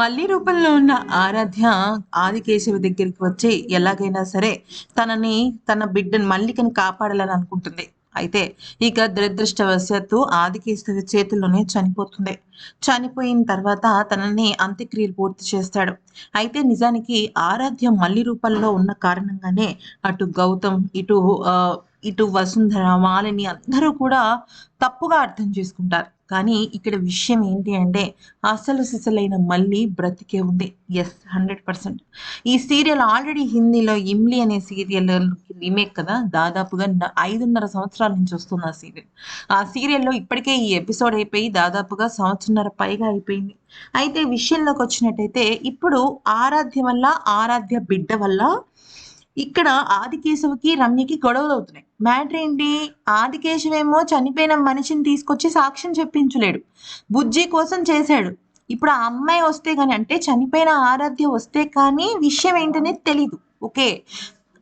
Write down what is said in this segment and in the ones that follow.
మళ్ళీ రూపంలో ఉన్న ఆరాధ్య ఆదికేశవి దగ్గరికి వచ్చి ఎలాగైనా సరే తనని తన బిడ్డని మల్లికను కాపాడాలని అనుకుంటుంది. అయితే ఇక దురదృష్టవశాత్తు ఆదికేశవి చేతుల్లోనే చనిపోతుంది. చనిపోయిన తర్వాత తనని అంత్యక్రియలు పూర్తి చేస్తాడు. అయితే నిజానికి ఆరాధ్య మల్లి రూపంలో ఉన్న కారణంగానే అటు గౌతమ్ ఇటు ఇటు వసుంధర మాలిని అందరూ కూడా తప్పుగా అర్థం చేసుకుంటారు. కానీ ఇక్కడ విషయం ఏంటి అంటే అసలు సిసలైన మళ్ళీ బ్రతికే ఉంది. ఎస్ హండ్రెడ్ పర్సెంట్ ఈ సీరియల్ ఆల్రెడీ హిందీలో ఇమ్లీ అనే సీరియల్ రీమేక్ కదా? దాదాపుగా ఐదున్నర సంవత్సరాల నుంచి వస్తుంది ఆ సీరియల్. ఆ సీరియల్లో ఇప్పటికే ఈ ఎపిసోడ్ అయిపోయి దాదాపుగా సంవత్సరన్నర పైగా అయిపోయింది. అయితే విషయంలోకి వచ్చినట్టయితే ఇప్పుడు ఆరాధ్య వల్ల ఆరాధ్య బిడ్డ వల్ల ఇక్కడ ఆదికేశవకి రమ్యకి గొడవలు అవుతున్నాయి మ్యాటర్ ఏంటి? ఆదికేశవేమో చనిపోయిన మనిషిని తీసుకొచ్చి సాక్ష్యం చెప్పించలేడు. బుజ్జి కోసం చేశాడు. ఇప్పుడు ఆ అమ్మాయి వస్తే కానీ అంటే చనిపోయిన ఆరాధ్య వస్తే కానీ విషయం ఏంటనేది తెలీదు. ఓకే?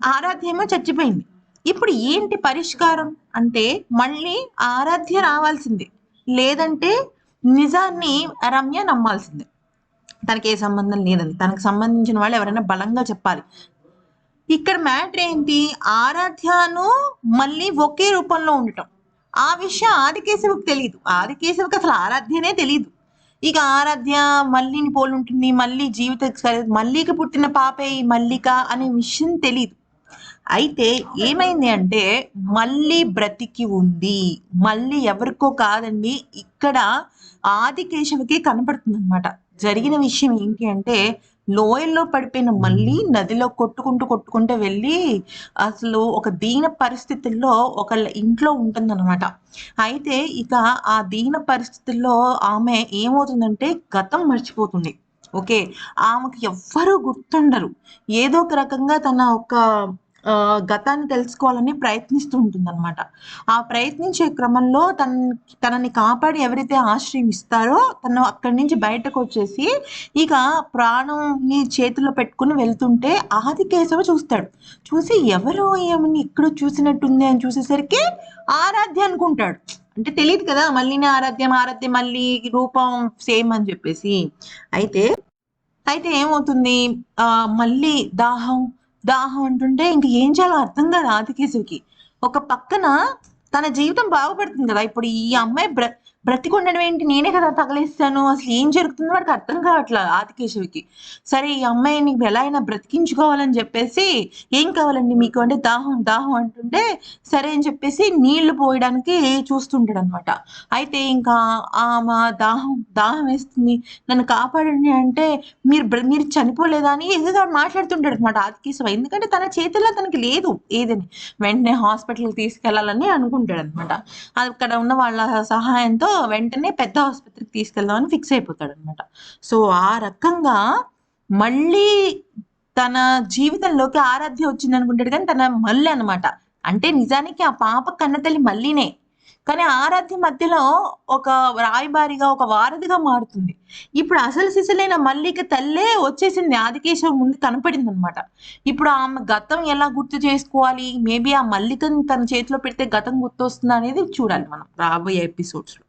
ఆరాధ్య ఏమో చచ్చిపోయింది. ఇప్పుడు ఏంటి పరిష్కారం? అంటే మళ్ళీ ఆరాధ్య రావాల్సిందే. లేదంటే నిజాన్ని రమ్య నమ్మాల్సిందే. తనకి ఏ సంబంధం లేదని తనకు సంబంధించిన వాళ్ళు ఎవరైనా బలంగా చెప్పాలి. ఇక్కడ మ్యాటర్ ఏంటి? ఆరాధ్యను మళ్ళీ ఒకే రూపంలో ఉండటం. ఆ విషయం ఆదికేశవుకి తెలియదు ఆదికేశవుకి అసలు ఆరాధ్యనే తెలియదు ఇక ఆరాధ్య మల్లిని పోలి ఉంటుంది మళ్ళీ జీవిత మల్లిక పుట్టిన పాపే ఈ మల్లిక అనే విషయం తెలియదు అయితే ఏమైంది అంటే మళ్ళీ బ్రతికి ఉంది. మళ్ళీ ఎవరికో కాదండి ఇక్కడ ఆదికేశవకి కనపడుతుంది అనమాట జరిగిన విషయం ఏంటి అంటే లోయల్లో పడిపోయిన మళ్ళీ నదిలో కొట్టుకుంటూ కొట్టుకుంటూ వెళ్ళి అసలు ఒక దీన పరిస్థితుల్లో ఒక ఇంట్లో ఉంటుందన్నమాట. అయితే ఇక ఆ దీన పరిస్థితుల్లో ఆమె ఏమవుతుందంటే గతం మర్చిపోతుంది. ఓకే? ఆమెకి ఎవ్వరూ గుర్తుండరు. ఏదో ఒక రకంగా తన ఒక గతాన్ని తెలుసుకోవాలని ప్రయత్నిస్తూ ఉంటుందన్నమాట. ఆ ప్రయత్నించే క్రమంలో తన తనని కాపాడి ఎవరైతే ఆశ్రయిస్తారో తను అక్కడి నుంచి బయటకు వచ్చేసి ఇక ప్రాణంని చేతిలో పెట్టుకుని వెళ్తుంటే ఆదికేశవ చూస్తాడు. చూసి ఎవరో ఏమని ఇక్కడ చూసినట్టుంది అని చూసేసరికి ఆరాధ్య అనుకుంటాడు. అంటే తెలియదు కదా మళ్ళీ ఆరాధ్యం ఆరాధ్యం మళ్ళీ రూపం సేమ్ అని చెప్పేసి. అయితే అయితే ఏమవుతుంది? ఆ మళ్ళీ దాహం దాహం అంటుంటే ఇంక ఏం చేయాలో అర్థం కాదు ఆదికేశవుకి. ఒక పక్కన తన జీవితం బాగుపడుతుంది కదా. ఇప్పుడు ఈ అమ్మాయి బ్ర బ్రతికుండడం ఏంటి? నేనే కదా తగలేస్తాను. అసలు ఏం జరుగుతుందో వాడికి అర్థం కావట్లేదు ఆతికేశవికి సరే ఈ అమ్మాయిని ఎలా అయినా బ్రతికించుకోవాలని చెప్పేసి ఏం కావాలండి మీకు? అంటే దాహం దాహం అంటుంటే సరే అని చెప్పేసి నీళ్ళు పోయడానికి చూస్తుంటాడు అనమాట అయితే ఇంకా ఆమె దాహం దాహం వేస్తుంది. నన్ను కాపాడండి అంటే మీరు మీరు చనిపోలేదా అని ఏదో మాట్లాడుతుంటాడు అనమాట ఆదికేశవ. ఎందుకంటే తన చేతిలో తనకి లేదు ఏదని. వెంటనే హాస్పిటల్కి తీసుకెళ్ళాలని అనుకుంటాడు అనమాట అక్కడ ఉన్న వాళ్ళ సహాయంతో వెంటనే పెద్ద ఆసుపత్రికి తీసుకెళ్దామని ఫిక్స్ అయిపోతాడు అనమాట సో ఆ రకంగా మళ్ళీ తన జీవితంలోకి ఆరాధ్య వచ్చింది అనుకుంటాడు కానీ తన మళ్ళీ అనమాట. అంటే నిజానికి ఆ పాప కన్నతల్లి మళ్ళీనే. కానీ ఆరాధ్య మధ్యలో ఒక రాయబారిగా ఒక వారధిగా మారుతుంది. ఇప్పుడు అసలు సిసలైన మల్లిక తల్లే వచ్చేసింది. ఆదికేశవం ముందు కనపడింది అనమాట ఇప్పుడు ఆమె గతం ఎలా గుర్తు చేసుకోవాలి? మేబీ ఆ మల్లికను తన చేతిలో పెడితే గతం గుర్తొస్తుందా అనేది చూడాలి మనం రాబోయే ఎపిసోడ్స్లో